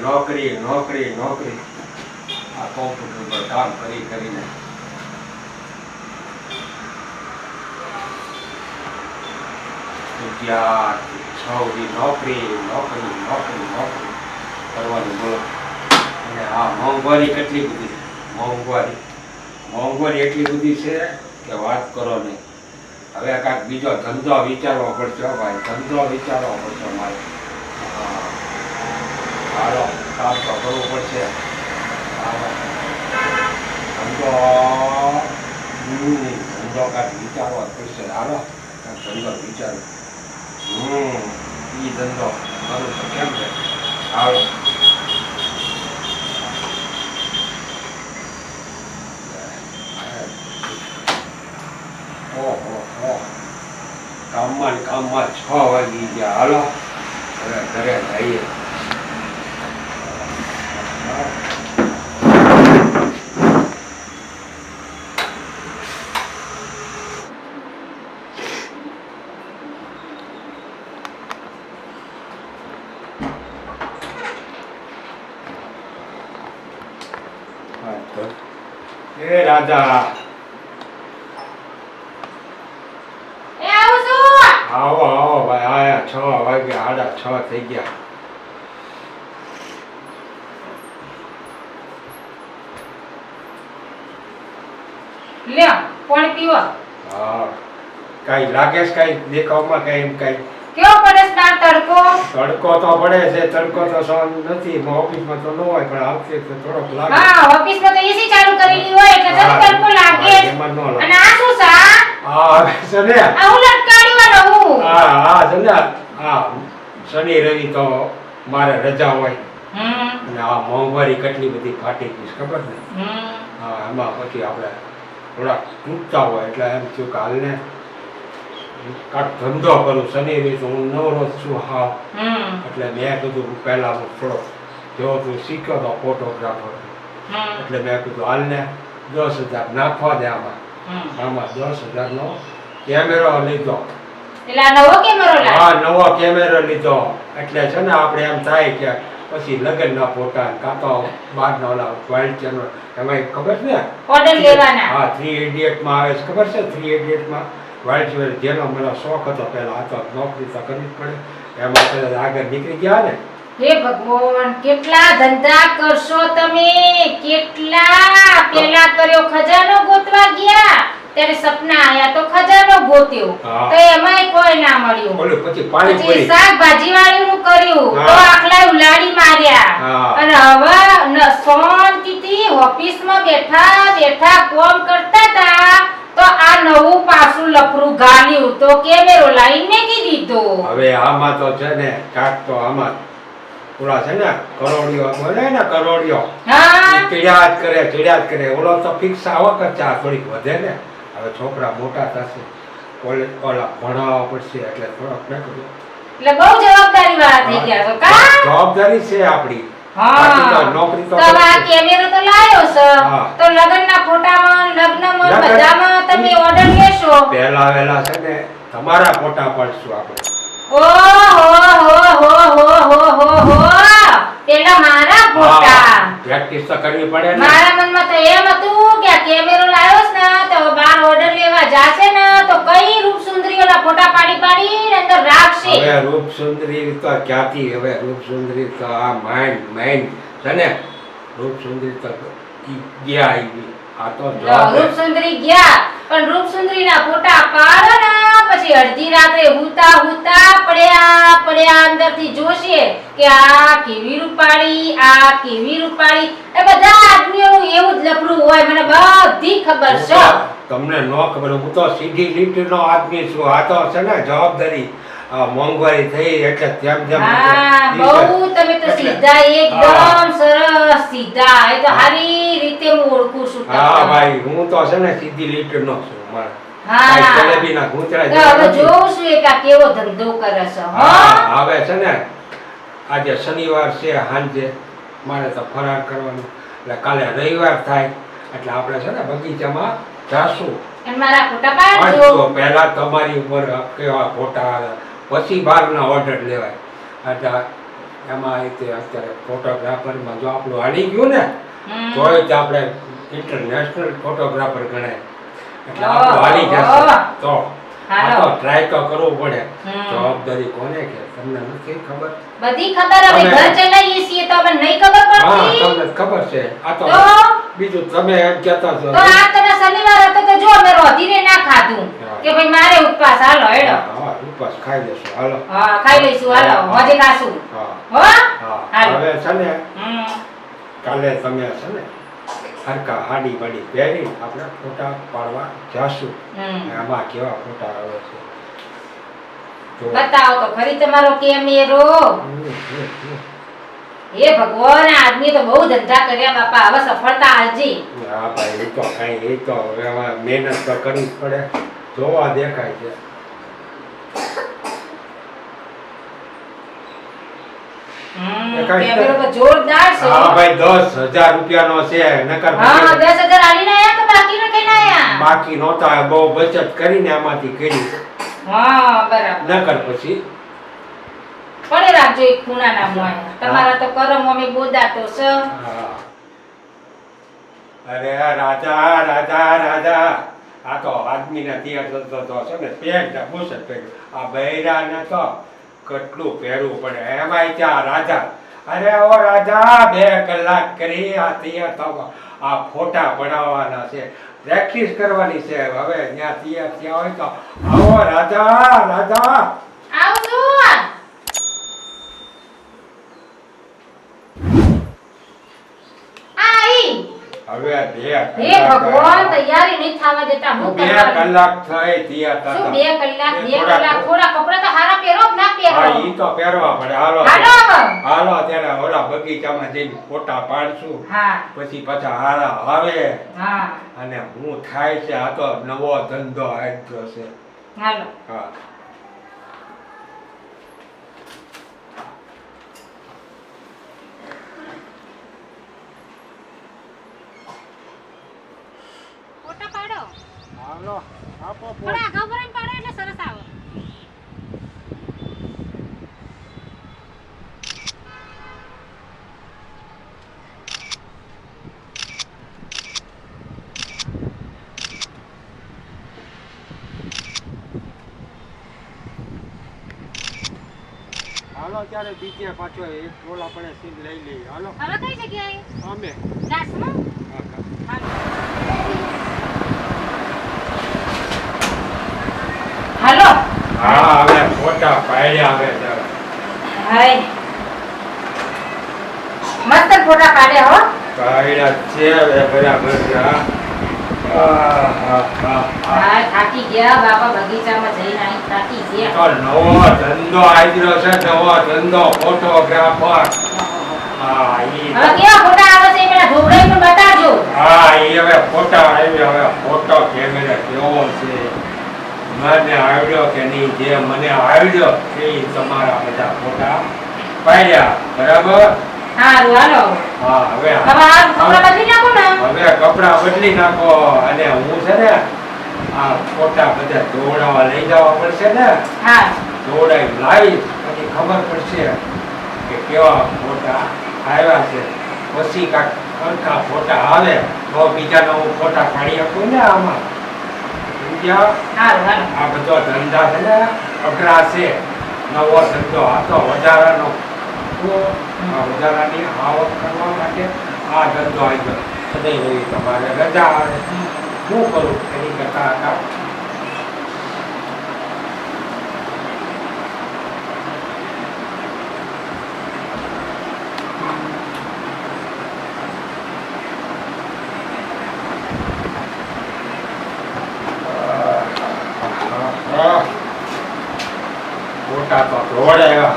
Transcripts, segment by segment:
નોકરી નોકરી નોકરી. આ કોમ્પ્યુટર પર કામ કરી કરીને. અને આ મોંઘવારી કેટલી બધી? મોંઘવારી. મોંઘવારી એટલી બધી છે કે વાત કરો નહીં. હવે કાંઈક બીજો ધંધો વિચારવો પડશે ભાઈ, ધંધો વિચારવો પડશે મારે. હાલો કામ તો કરવું પડશે ધંધો ધંધો કાંઈક વિચારવો પડશે હાલો કાંઈક ધંધો વિચારો હમ એ ધંધો કરું તો કેમ છે હાલો કામમાં કામમાં છ વાગી ગયા હાલો હવે ઘરે જઈએ એ રાજા. એ આવું છું? આવો આવો ભાઈ આયા છ વાગ્યા આડા છ થઈ ગયા. લ્યા પાણી પીવા. હા. કઈ લાગે છે કાંઈ દેખાવમાં કઈ એમ કાંઈ? કેવો પડે છે તડકો? તડકો તો પડે છે તડકો તો સહન નથી ઓફિસમાં તો ન હોય પણ આવશે તો થોડોક લાગે. હા ઓફિસમાં તો એસી ચાલુ કરેલી હોય એટલે તો તડકો લાગે અને આ શું સા હા સને આ. હું લટકાડ્યું રહું. હા હા સને હા શનિ રવિ તો મારે રજા હોય. અને આ મોંઘવારી કેટલી બધી ફાટી ગઈ ખબર ને હા એમાં પછી આપણે થોડાક તૂટતા હોય એટલે એમ થયું કે હાલને કાંઈક ધંધો કરું શનિ તો હું નવરો છું હા. એટલે મેં કીધું પહેલા હું થોડો જેવો તું શીખ્યો તો ફોટોગ્રાફર એટલે મેં કીધું હાલને દસ હજાર નાખવા દે આમાં. આમાં દસ હજારનો કેમેરો લીધો. એટલે આ નવો કેમેરો લાગે હા નવો કેમેરો લીધો. એટલે છે ને આપણે એમ થાય કે પછી લગ્નના ફોટા કાં તો બહારના ઓલા વાઇલ્ડ ચેનલ એમાં ખબર છે? ને હા થ્રી ઇડિયટમાં આવે છે. ખબર છે? થ્રી ઇડિયટમાં ચેનલ જેનો મને શોખ હતો પહેલા આ તો નોકરી તો કરવી જ પડે. એમાં કદાચ આગળ નીકળી ગયા ને. હે ભગવાન કેટલા ધંધા કરશો તમે? કેટલા? પેલા કર્યો ખજાનો ગોતવા ગયા ત્યારે સપના આયા તો ખજાનો ગોત્યો. તો એમાંય કોઈ ના મળ્યું. ઓલું પછી પાણી પછી શાકભાજી વાળીનું કર્યું તો આખલા ઉલાડી માર્યા. અને હવે ન- શાંતિથી ઓફિસમાં બેઠા બેઠા કોમ કરતા હતા. તો આ નવું પાસું લફરું ગાલ્યું તો કેમેરો લાઈને મેકી દીધો. હવે આમાં તો છે ને કાક તો આમાં પૂરા છે ને કરોડિયો બોલે ને કરોડિયો હા. ચીડ્યા કરે ચીડ્યા કરે. ઓલો તો ફિક્સ આવક જ આ થોડીક વધે ને. હવે છોકરા મોટા થશે. કોલેજ ઓલા ભણાવવા પડશે એટલે થોડોક કીધું એટલે બહુ જવાબદારી વાળા થઈ ગયા છો કા? જવાબદારી છે આપણી. તમારા ફોટા પાડશું આપણે. હો હો હો હો હો હો હો. પેલા મારા ફોટા. પ્રેક્ટિસ તો કરવી પડે ને. મારા મનમાં તો એમ હતું કે કેમેરો લાવ્યો છે ને તો બાર ઓર્ડર લેવા જાશે ને તો કઈ રૂપ સુંદરીઓના ફોટા પાડી પાડી અંદર રાખશે. હવે રૂપ સુંદરી તો ક્યાંથી? હવે રૂપ સુંદરી તો આ માઇન્ડ માઇન્ડ છે ને? રૂપ સુંદરી તો ગયા આવી આ તો રૂપ સુંદરી ગયા. પણ રૂપસુંદરીના ફોટા પાડો પછી અડધી રાત્રે હુતા હુતા પડ્યા પડ્યા અંદરથી જોશે કે આ કેવી રૂપાળી આ કેવી રૂપાળી. એ બધા આદમીઓનું એવું જ લફડું હોય મને બધી ખબર છે. તમને ન ખબર હું તો સીધી લીટીનો આદમી છું. આ તો છે ને જવાબદારી મોંઘવારી થઈ એટલે તેમ તેમ બહુ તમે તો સીધા એકદમ સરસ સીધા એ તો સારી રીતે હું ઓળખું છું હા ભાઈ હું તો છે ને સીધી લીટીનો છું મારે. હવે છે ને આજે શનિવાર છે સાંજે મારે તો ફરાર કરવાનું. એટલે કાલે રવિવાર થાય એટલે આપણે છે ને બગીચામાં જાશું? મારા ફોટા પાડજો. તો પહેલા તમારી ઉપર કેવા ફોટા પછી બહારના ઓર્ડર લેવાય. એટલે એમાં અત્યારે ફોટોગ્રાફરમાં જો આપણું હાલી ગયું ને. તોય જ આપણે ઇન્ટરનેશનલ ફોટોગ્રાફર ગણાય. એટલે આપણું હાલી જશે. તો તો ટ્રાય તો કરવું પડે. જવાબદારી કોને કે? તમને નથી ખબર? બધી ખબર હવે ઘર ચલાવીએ છીએ તો હવે નહીં ખબર હા તમને ખબર છે. આ તો બીજું તમે એમ કહેતા છો. તો આ હતો તો જો અમે રોધીને ના ખાધું કે ભાઈ મારે ઉપવાસ હાલો હેડો. હા ઉપવાસ ખાઈ લેશું હાલો. હા ખાઈ લઈશું હાલો. હોજે ખાશું. હા. હાલો. હવે છે ને કાલે તમે છે ને હરકા હાડી બાડી પહેરી આપણે ફોટા પાડવા જાશું. આમાં કેવા ફોટા આવે છે. બતાવો તો ખરી તમારો કેમેરો. હમ. હે ભગવાન આદમી તો બહુ ધંધા કર્યા બાપા હવે સફળતા આલજી હા ભાઈ એ તો કઈ એ તો હવે મહેનત તો કરવી જ પડે. જોવા દેખાય છે. જોરદાર હા ભાઈ રૂપિયાનો નકર હા પછી આલીને આયા તો બાકી ન કઈ આયા? બાકી નહોતા બહુ બચત કરીને આમાંથી કરી. હા બરાબર. નકર પછી પડે રાખજો એક ખૂણાના મોય તમારા તો કરમ અમે બોદા તો છે અરે રાજા રાજા રાજા. આ તો આદમીને થિયેટર તો તો છે ને પેન્ટ ને બુશર્ટ પહેર્યું આ બૈરાને તો કેટલું પહેરવું પડે. એમાંય ત્યાં રાજા. અરે ઓ રાજા બે કલાક કરી આ થિયેટરમાં આ ફોટા બનાવવાના છે. પ્રેક્ટિસ કરવાની છે. હવે ત્યાં તૈયાર થયા હોય તો આવો રાજા રાજા. હવે બે હે ભગવાન તૈયારી નહીં થવા દેતા હું બે કલાક થઈ થિયેટર શું બે કલાક બે કલાક થોડા કપડા તો હારા પહેરો ના પહેરો? હા ઈ તો પહેરવા પડે. હાલો હાલો ત્યારે ઓલા બગીચામાં જઈને ફોટા પાડશું. હા. પછી પાછા હારા આવે. હા. અને હું થાય છે આ તો નવો ધંધો આવ્યો છે. હાલો. હા ફોટા પાડો હાલો આપો. થોડા અગાઉ ભરીને પાડો એટલે સરસ આવે. હાલો ત્યારે બીજે પાછો એક ટોલ આપણે સીન લઈ લઈએ. હાલો. હવે કઈ જગ્યાએ? અમે. દાસમાં? હા, હા. હાલો. હા હવે ફોટા પાડ્યા હવે હાય. મસ્ત ફોટા પાડ્યા હો. પાડ્યા છે હવે બરાબર છે હા. હા, હા, હા, હા. હાય થાકી ગયા બાપા બગીચામાં જઈને અહીં થાકી ગયા. નવો ધંધો આવ્યો છે નવો ધંધો ફોટોગ્રાફર હા ઈ હવે કેવા ફોટા આવે છે એ પેલા ઢોકળાઈ પણ બતાવજો. હા ઈ હવે ફોટા આવ્યો હવે ફોટો કેમેરા કેવો છે? મને આવડ્યો કે નહીં જે મને આવડ્યો એ તમારા બધા ફોટા પાડ્યા. બરાબર? હા હવે હવે કપડાં બદલી નાખો અને હું છે ને આ ફોટા બધા દોડાવા લઈ જવા પડશે ને. હા. લાવી પછી ખબર પડશે કે કેવા ફોટા આવ્યા છે. પછી કાંઈક ફોટા આવે તો બીજાનો હું ફોટા પાડી આપું ને આમાં? સમજ્યા આ બધો ધંધા છે ને અઘરા નવો ધંધો આ તો વધારાનો. વધારાની આવક કરવા માટે આ ધંધો આવી ગયો સદૈવ તમારે રજા આવે શું કરું એની કરતા હતા ફોટા તો રોડ આવ્યા.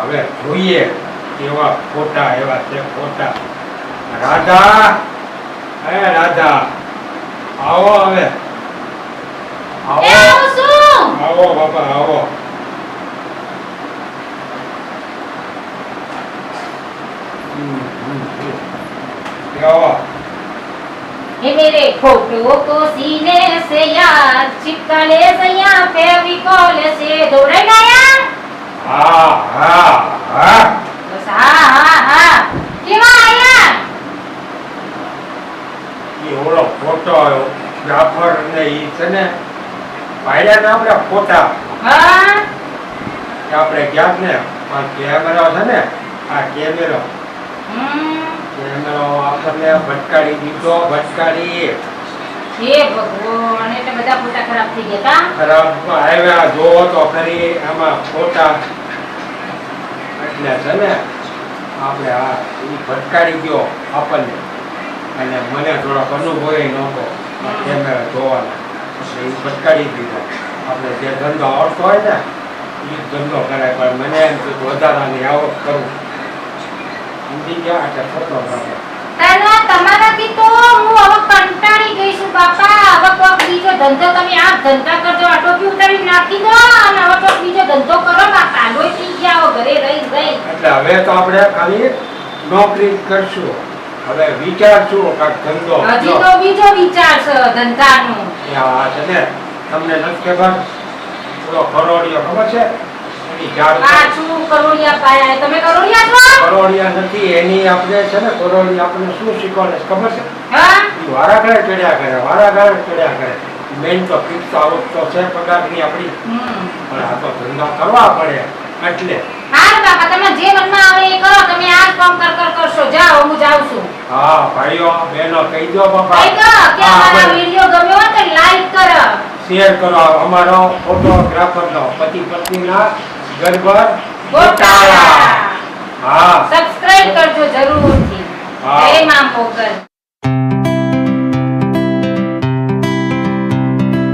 હવે જોઈએ કેવા ફોટા એવા છે ફોટા. રાધા! હે રાધા આવો હવે. આવો. આવો બાપા આવો. આવો. हे मेरे फोटो को सीने से याद चिपका ले सैया फेविकोल से दौड़े गया હા હા હા બસ હા હા હા કેવા આયા એ ઓલો ફોટો ગ્રાફર ને ઈ છે ને પાડ્યા ને આપણે ફોટા હા કે આપણે ક્યાંક ને આ કેમેરો છે ને આ કેમેરો હમ કેમેરો આપણને ભટકાડી દીધો ભટકાડી. હે ભગવાન એટલે બધા ફોટા ખરાબ થઈ ગયા કા ખરાબ આવ્યા જોવો તો ખરી આમાં ફોટા. એટલે છે ને આપણે આ ઈ ભટકાડી ગયો આપણને. અને મને થોડોક અનુભવ નહોતો કેમેરા જોવાનો. એટલે ઈ ભટકાડી દીધો. આપણે જે ધંધો આવડતો હોય ને એ ધંધો કરાય પણ મને એમ કે વધારાની આવક કરું. સમજી ગયા એટલે ફોટોગ્રાફર તાના તમારાથી તો હું હવે કંટાળી ગઈ છું બાપા. હવે કોક બીજો ધંધો તમે આ ધંધા કરજો. આ ટોપી ઉતારી નાખી દો અને હવે કોક બીજો ધંધો કરો. બાપા લોહી થઈ ગયા ઘરે રહી રહી. એટલે હવે તો આપણે ખાલી નોકરી કરશું. હવે વિચારશું કાંઈક ધંધો. હજી. તો બીજો વિચાર છે ધંધાનો. આ છે ને. તમને નથી ખબર? થોડો કરોડિયો ખબર છે? આ શું કરોડિયા પાયા તમે કરોડિયા છો? કરોડિયા નથી એની આપણે છે ને કરોડિયા આપણે શું શીખવાડે ખબર છે? હા? ચડ્યા કરે વારાઘરે ચડ્યા કરે. મેન તો ફિક્સ આવક તો છે પગારની આપણી. પણ આ તો ધંધા કરવા પડે. એટલે. હાલ બાપા તમે જે મનમાં આવે એ કરો તમે આ કામ કર કર કરશો. જાઓ હું જાઉં છું. હા ભાઈઓ બહેનો કહી દો બાપા. કહો કે હા, વિડિયો ગમ્યો તો લાઈક કરો. શેર કરો. અમારો ફોટોગ્રાફરનો પતિ પત્નીના ગરબર ગોટાળા હા. સબસ્ક્રાઇબ કરજો જરૂરથી. જય માં મોગલ